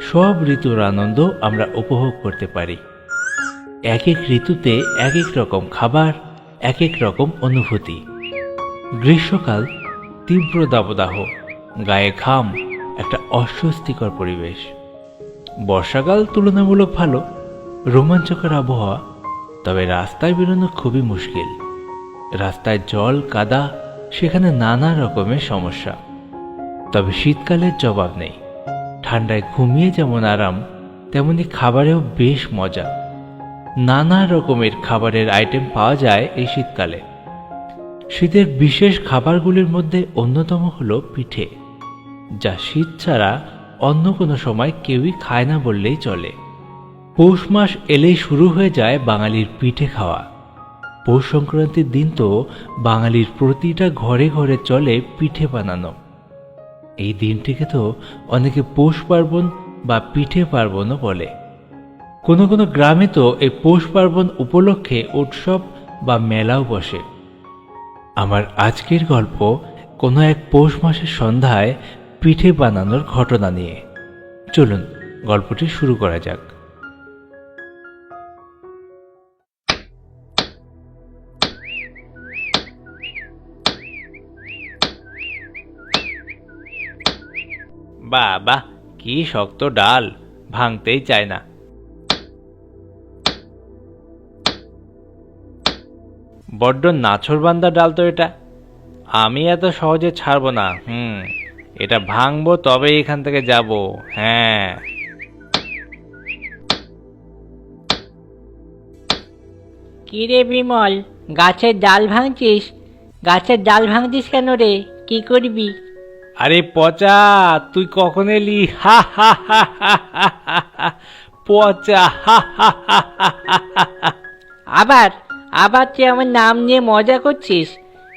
সব ঋতুর আনন্দ আমরা উপভোগ করতে পারি। এক এক ঋতুতে এক এক রকম খাবার, এক এক রকম অনুভূতি। গ্রীষ্মকাল তীব্র দাবদাহ, গায়ে ঘাম, একটা অস্বস্তিকর পরিবেশ। বর্ষাকাল তুলনামূলক ভালো, রোমাঞ্চকর আবহাওয়া, তবে রাস্তায় বেরোনো খুবই মুশকিল। রাস্তায় জল, কাদা, সেখানে নানা রকমের সমস্যা। তবে শীতকালের জবাব নেই। ঠান্ডায় ঘুমিয়ে যেমন আরাম, তেমনি খাবারেও বেশ মজা। নানা রকমের খাবারের আইটেম পাওয়া যায় এই শীতকালে। শীতের বিশেষ খাবারগুলির মধ্যে অন্যতম হলো পিঠে, যা শীত ছাড়া অন্য কোনো সময় কেউই খায় না বললেই চলে। পৌষ মাস এলেই শুরু হয়ে যায় বাঙালির পিঠে খাওয়া। পৌষ সংক্রান্তির দিন তো বাঙালির প্রতিটা ঘরে ঘরে চলে পিঠে বানানো। এই দিনটিকে তো অনেকে পৌষ পার্বণ বা পিঠে পার্বণও বলে। কোনো কোনো গ্রামে তো এই পৌষ পার্বণ উপলক্ষে উৎসব বা মেলাও বসে। আমার আজকের গল্প কোনো এক পৌষ মাসের সন্ধ্যায় পিঠে বানানোর ঘটনা নিয়ে। চলুন, গল্পটি শুরু করা যাক। বাবা, কি শক্ত ডাল, ভাঙতেই চায় না। বড্ড নাছরবান্দা ডাল তো এটা। আমি এত সহজে ছাড়বো না, হুম, এটা ভাঙবো তবে এখান থেকে যাব হ্যাঁ। কি রে বিমল, গাছের ডাল ভাঙছিস? গাছের ডাল ভাঙছিস কেন রে? কি করবি? আরে পচা তুই কখন এলি হা হা হা হা হা হা হা। পচা হা হা। আবার আবার তুই আমার নাম নিয়ে মজা করছিস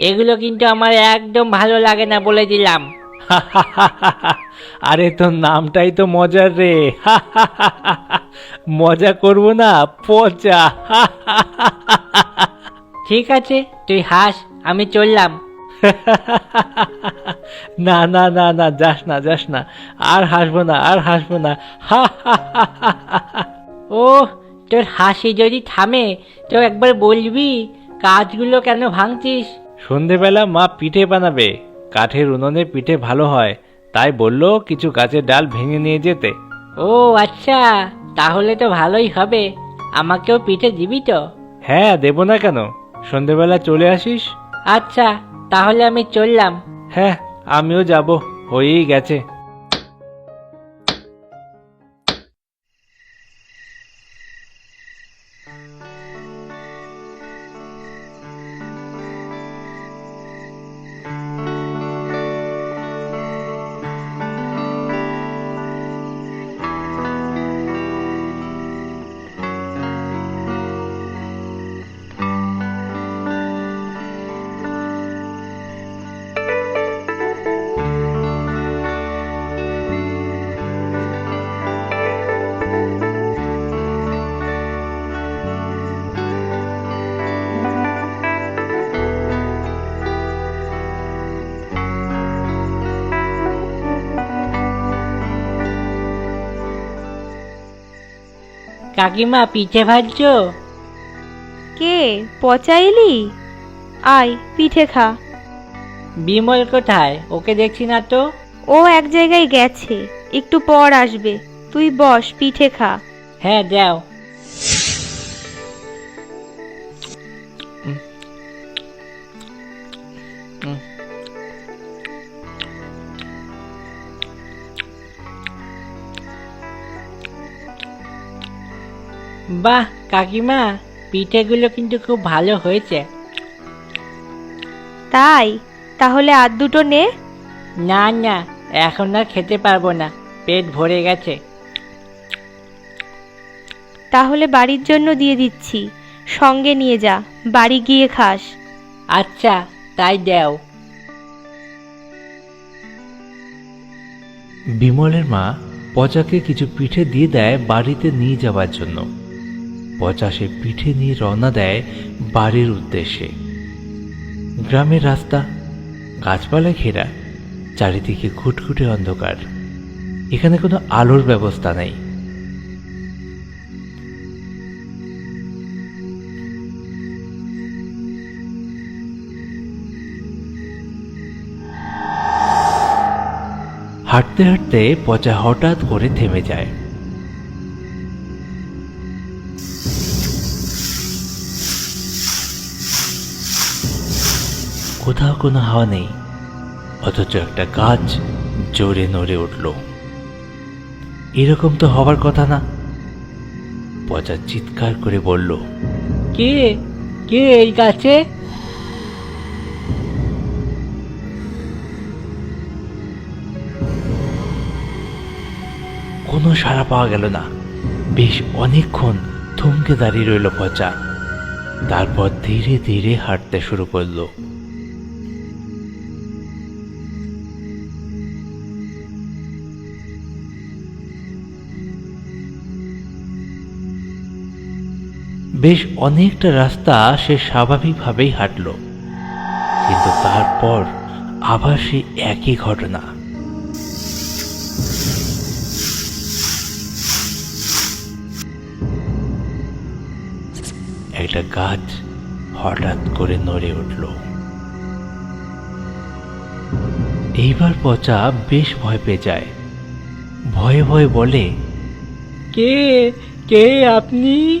এগুলো কিন্তু আমার একদম ভালো লাগে না বলে দিলাম আরে তোর নামটাই তো মজার রে মজা করব না পচা ঠিক আছে তুই হাস আমি চললাম না না না না যাস না যাস না। আর হাসবো না আর হাসবো না। হা হা হা হা হা। ও তোর হাসি যদি থামে তো একবার বলবি কাজগুলো কেন ভাঙছিস? সন্ধেবেলা মা পিঠে বানাবে। কাঠের উনুনে পিঠে ভালো হয়। তাই বলল কিছু গাছের ডাল ভেঙে নিয়ে যেতে। ও আচ্ছা তাহলে তো ভালোই হবে। আমাকেও পিঠে দিবি তো? হ্যাঁ দেবো না কেন? সন্ধেবেলা চলে আসিস? আচ্ছা তাহলে আমি চললাম। হ্যাঁ আমিও যাব হয়েই গেছে। কাকিমা পিঠে ভাজছো? কে? পচাইলি? আয় পিঠে খা। বিমল কোথায়? ওকে দেখছি না তো? ও এক জায়গায় গেছে। একটু পর আসবে। তুই বস পিঠে খা। হ্যাঁ যাও। বাহ কাকিমা পিঠেগুলো কিন্তু খুব ভালো হয়েছে। তাই? তাহলে আর দুটো নে। না না এখন আর খেতে পারব না পেট ভরে গেছে। তাহলে বাড়ির জন্য দিয়ে দিচ্ছি। সঙ্গে নিয়ে যা বাড়ি গিয়ে খাস। আচ্ছা তাই দেও। বিমলের মা পচাকে কিছু পিঠে দিয়ে দেয় বাড়িতে নিয়ে যাওয়ার জন্য। পচা সে পিঠে নিয়ে রওনা দেয় বাড়ির উদ্দেশ্যে। গ্রামের রাস্তা, গাছপালা ঘেরা, চারিদিকে ঘুটঘুটে অন্ধকার। এখানে কোনো আলোর ব্যবস্থা নেই। হাঁটতে হাঁটতে পচা হঠাৎ করে থেমে যায়। কোথাও কোনো হাওয়া নেই অথচ একটা গাছ জোরে নড়ে উঠল। এরকম তো হবার কথা না। পচা চিৎকার করে বলল কে? কে এই গাছে? কোনো সাড়া পাওয়া গেল না। বেশ অনেকক্ষণ থমকে দাঁড়িয়ে রইল পচা। তারপর ধীরে ধীরে হাঁটতে শুরু করল। বেশ অনেকটা রাস্তা সে স্বাভাবিকভাবেই হাঁটলো। কিন্তু তারপর আবার সেই একই ঘটনা। একটা গাছ হঠাৎ করে নড়ে উঠল। এইবার পচা বেশ ভয় পেয়ে যায়। ভয়ে ভয়ে বলে, কে? কে আপনি?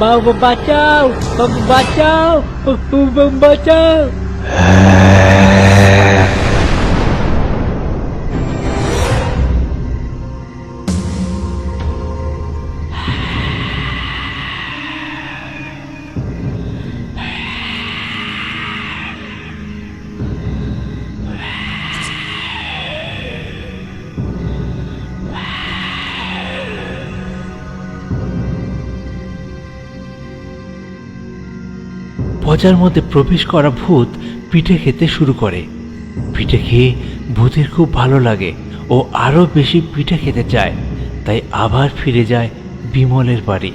বাবা বাঁচাও বাবা পচার মধ্যে প্রবেশ করা ভূত পিঠে খেতে শুরু করে। পিঠে খেয়ে ভূতের খুব ভালো লাগে ও আরও বেশি পিঠে খেতে চায়, তাই আবার ফিরে যায় বিমলের বাড়ি।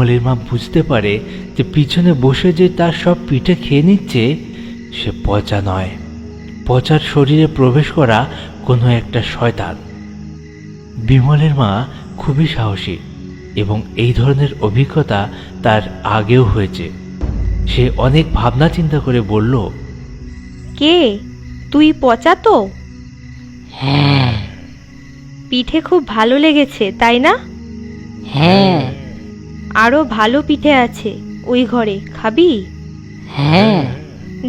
বিমলের মা বুঝতে পারে যে পিছনে বসে যে তার সব পিঠে খেয়ে নিচ্ছে সে পচা নয়। পচার শরীরে প্রবেশ করা কোনো একটা শয়তান। বিমলের মা খুবই সাহসী এবং এই ধরনের অভিজ্ঞতা তার আগেও হয়েছে। সে অনেক ভাবনা চিন্তা করে বলল কে? তুই পচা তো? হ্যাঁ। পিঠে খুব ভালো লেগেছে তাই না? হ্যাঁ। আরও ভালো পিঠে আছে। ওই ঘরে খাবি? হ্যাঁ।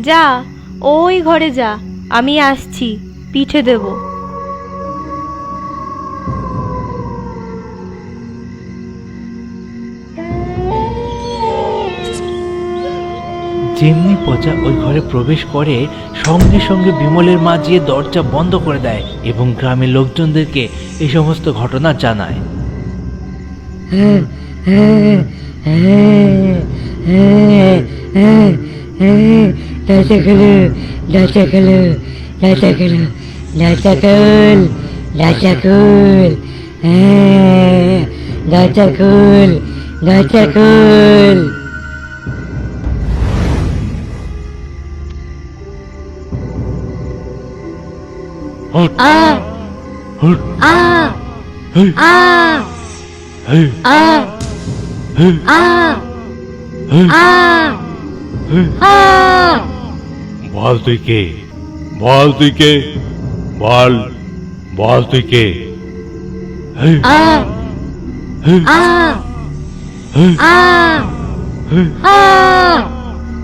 যা ওই ঘরে যা আমি আসছি পিঠে দেব। যেমনি পচা ওই ঘরে প্রবেশ করে সঙ্গে সঙ্গে বিমলের মা গিয়ে দরজা বন্ধ করে দেয় এবং গ্রামের লোকজনদেরকে এই সমস্ত ঘটনা জানায়। దశకులు దశకులు దశకులు దశకుల్ దశకుల్ దశకుల్ దశకుల్ ఆ ఆ ఆ ఆ বল তুই কে? বল তুই কে? বল বল তুই কে?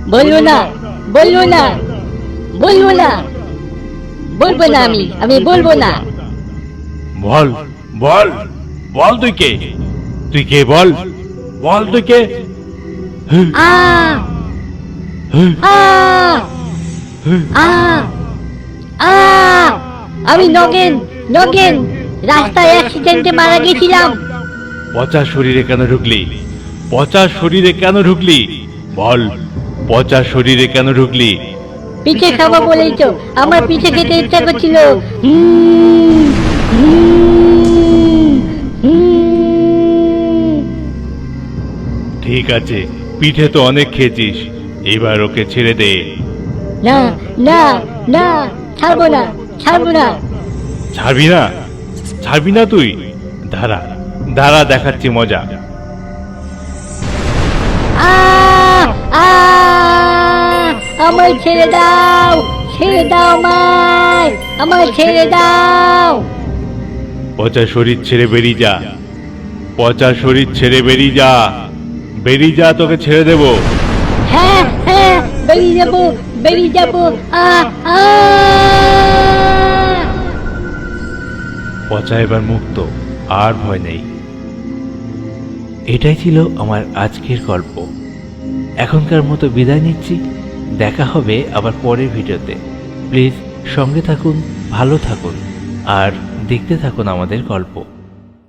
বলব না বলব না বলব না বলব না আমি আমি বলব না। বল বল বল তুই কে? তুই কে বল? বল তুই কে আমি নগেন নগেন রাস্তায় অ্যাক্সিডেন্টে মারা গেছিলাম। পচা শরীরে কেন ঢুকলি? পচা শরীরে কেন ঢুকলি? বল পচা শরীরে কেন ঢুকলি? পিঠে খাব বলেই তো আমার পিঠে খেতে ইচ্ছা করছিল। হুম, ঠিক আছে পিঠে তো অনেক খেয়েছিস। এবার ওকে ছেড়ে দে। না না না ছাড়বো না ছাড়বো না। ছাড়বি না? ছাড়বি না তুই? দাঁড়া দাঁড়া দেখাচ্ছি মজা। আ আ ছেড়ে দাও ছেড়ে দাও আমায় আমায় ছেড়ে দাও। পচা শরীর ছেড়ে বেরিয়ে যা পচা শরীর ছেড়ে বেরিয়ে যা। বেরিয়ে যা তোকে ছেড়ে দেব। হ্যাঁ হ্যাঁ বেরিয়ে যাব বেরিয়ে যাব আ আ। পচা এবার মুক্ত আর ভয় নেই। এটাই ছিল আমার আজকের গল্প। এখনকার মতো বিদায় নিচ্ছি। দেখা হবে আবার পরের ভিডিওতে। প্লিজ সঙ্গে থাকুন ভালো থাকুন আর দেখতে থাকুন আমাদের গল্প।